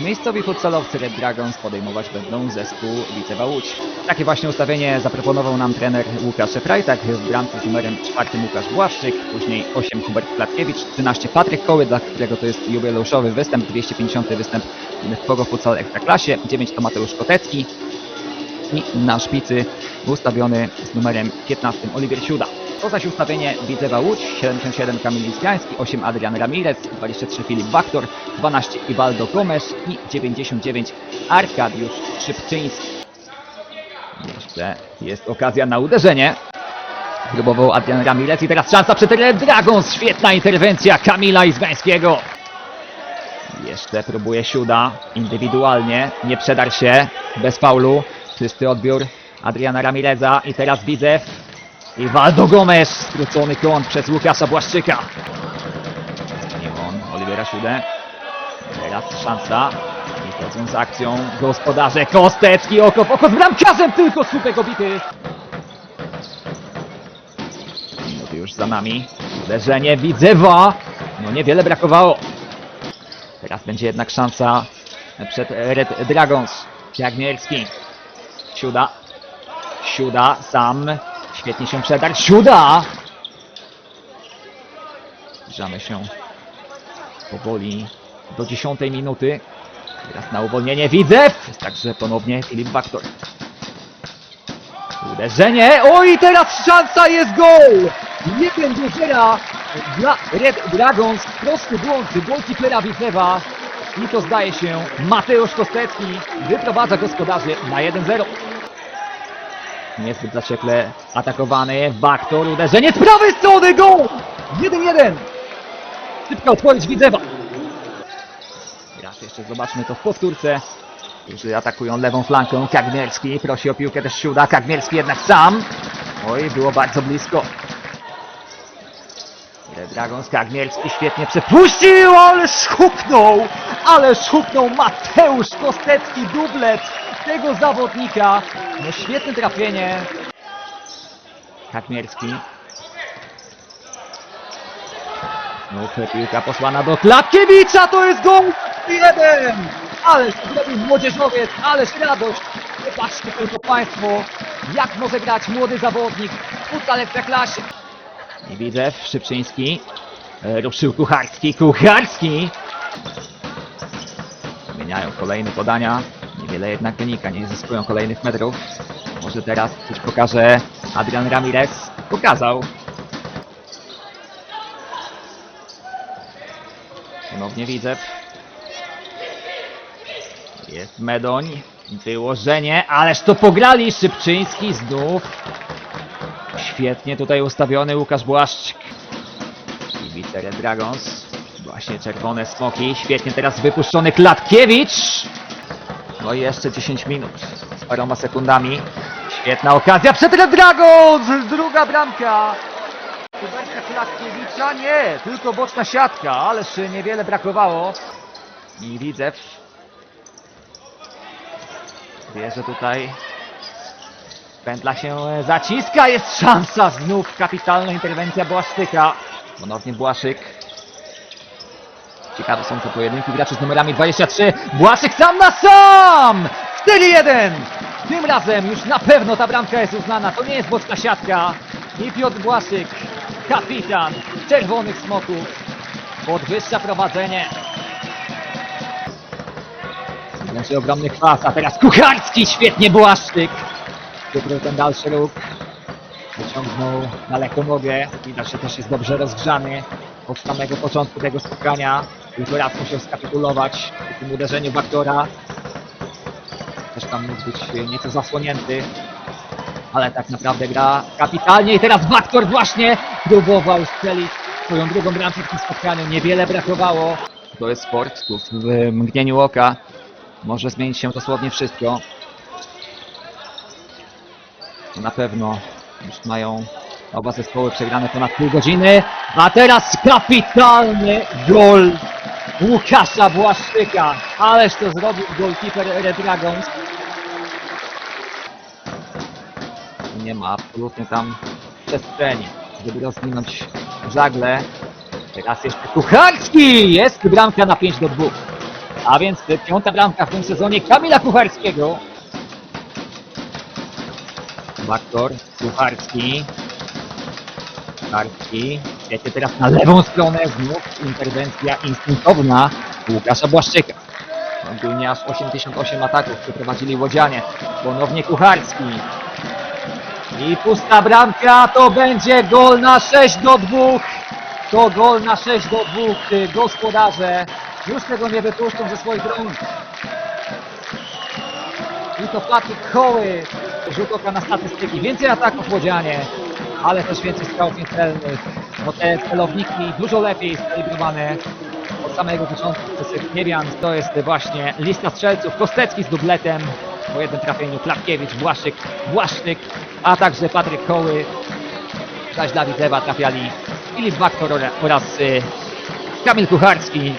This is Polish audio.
Miejscowi futsalowcy Red Dragons podejmować będą zespół Widzewa Łódź. Takie właśnie ustawienie zaproponował nam trener Łukasz Szefrajtak w bramce z numerem 4 Łukasz Błaszczyk, później 8 Hubert Platkiewicz, 13 Patryk Koły, dla którego to jest jubileuszowy występ, 250 występ w Pogo Futsal Ekstraklasie, 9 to Mateusz Kotecki i na szpicy ustawiony z numerem 15 Oliwier Siuda. To zaś ustawienie Widzewa Łódź, 77 Kamil Iskiański, 8 Adrian Ramirez, 23 Filip Baktor, 12 Ibaldo Gomez i 99 Arkadiusz Szybczyński. Jeszcze jest okazja na uderzenie. Próbował Adrian Ramirez i teraz szansa przed Red Dragons. Świetna interwencja Kamila Izgańskiego. Jeszcze próbuje Siuda indywidualnie, nie przedar się, bez faulu. Czysty odbiór Adriana Ramireza i teraz Widzew. I Waldo Gomez, skrócony kąt przez Łukasza Błaszczyka. Nie on, Olivera Siudę. Teraz szansa. I wchodzą z akcją gospodarze Kostecki, oko w oko z bramkarzem, tylko słupek obity. Minuty już za nami. Uderzenie Widzewa. No niewiele brakowało. Teraz będzie jednak szansa przed Red Dragons. Jagmierski. Siuda. Siuda sam. Świetnie się przedarł. Siuda! Zbliżamy się powoli do dziesiątej minuty. Teraz na uwolnienie Widzew. Także ponownie Filip Baktor. Uderzenie. Oj, teraz szansa jest gol! 1 do 0 dla Red Dragons. Prosty błąd golkipera Widzewa. I to zdaje się Mateusz Kostecki wyprowadza gospodarzy na 1-0. Niezbyt zaciekle atakowany Baktor. Uderzenie z prawej strony. Gol! 1-1. Szybka odpowiedź Widzewa. Raz jeszcze zobaczmy to w powtórce. Którzy atakują lewą flanką. Kagmierski prosi o piłkę też Siuda. Kagmierski jednak sam. Oj, było bardzo blisko. Red Dragons świetnie przepuścił, ale huknął! Ale huknął Mateusz Kostecki, dublet tego zawodnika. No świetne trafienie. Kagmierski. Znów piłka posłana do Klatkiewicza, to jest gol! Jeden! Ależ zrobił młodzieżowiec, ależ radość! Zobaczcie tylko Państwo, jak może grać młody zawodnik w futsal Ekstraklasie. I widzę, Szybczyński. E, Ruszył Kucharski, Kucharski! Zmieniają kolejne podania. Niewiele jednak wynika, nie zyskują kolejnych metrów. Może teraz coś pokaże Adrian Ramirez. Pokazał. Ponownie widzę. Jest Medoń. Wyłożenie, ależ to pograli Szybczyński znów. Świetnie tutaj ustawiony Łukasz Błaszczyk. Kibice Red Dragons. Właśnie czerwone smoki. Świetnie teraz wypuszczony Klatkiewicz. No i jeszcze 10 minut z paroma sekundami. Świetna okazja przed Red Dragons! Druga bramka. Huberta Klatkiewicza nie, tylko boczna siatka, ależ niewiele brakowało. I Widzew wie, że tutaj pętla się zaciska, jest szansa znów, kapitalna interwencja Błaszczyka. Ponownie Błaszczyk. Ciekawe są te pojedynki graczy z numerami 23. Błaszczyk sam na sam! 4-1! Tym razem już na pewno ta bramka jest uznana. To nie jest boczna siatka. I Piotr Błaszczyk, kapitan Czerwonych Smoków, podwyższa prowadzenie. Znaczy ogromny kwas, a teraz Kucharski, świetnie Błaszczyk. Wykrył ten dalszy ruch. Wyciągnął daleko nogę. Widać, że też jest dobrze rozgrzany od samego początku tego spotkania. Raz musiał skapitulować w tym uderzeniu Baktora. Też tam mógł być nieco zasłonięty. Ale tak naprawdę gra kapitalnie i teraz Baktor właśnie próbował strzelić swoją drugą bramkę w tym spotkaniu. Niewiele brakowało. To jest sport, tu w mgnieniu oka może zmienić się dosłownie wszystko. Na pewno już mają oba zespoły przegrane ponad pół godziny. A teraz kapitalny gol Łukasza Błaszczyka. Ależ to zrobił golkiper Red Dragons. Nie ma absolutnie tam przestrzeni, żeby rozwinąć żagle. Teraz jeszcze Kucharski! Jest bramka na 5 do 2. A więc piąta bramka w tym sezonie Kamila Kucharskiego. Baktor, Kucharski. Kucharski. Wiecie teraz na lewą stronę. Znów interwencja instynktowna Łukasza Błaszczyka. Ogólnie aż 88 ataków przeprowadzili Łodzianie. Ponownie Kucharski. I pusta bramka, to będzie gol na 6 do 2. To gol na 6 do 2. Ty, Gospodarze już tego nie wypuszczą ze swoich rąk. I to Patryk Koły. Rzut oka na statystyki. Więcej ataków Łodzianie, ale też więcej strzałów niecelnych. No te celowniki dużo lepiej skalibrowane od samego początku przez Kniewian. To jest właśnie lista strzelców. Kostecki z dubletem. Po jednym trafieniu Klapkiewicz, Błaszczyk, Błaszczyk, a także Patryk Koły. Zaś dla Widzewa trafiali Filip Baktor oraz y, Kamil Kucharski.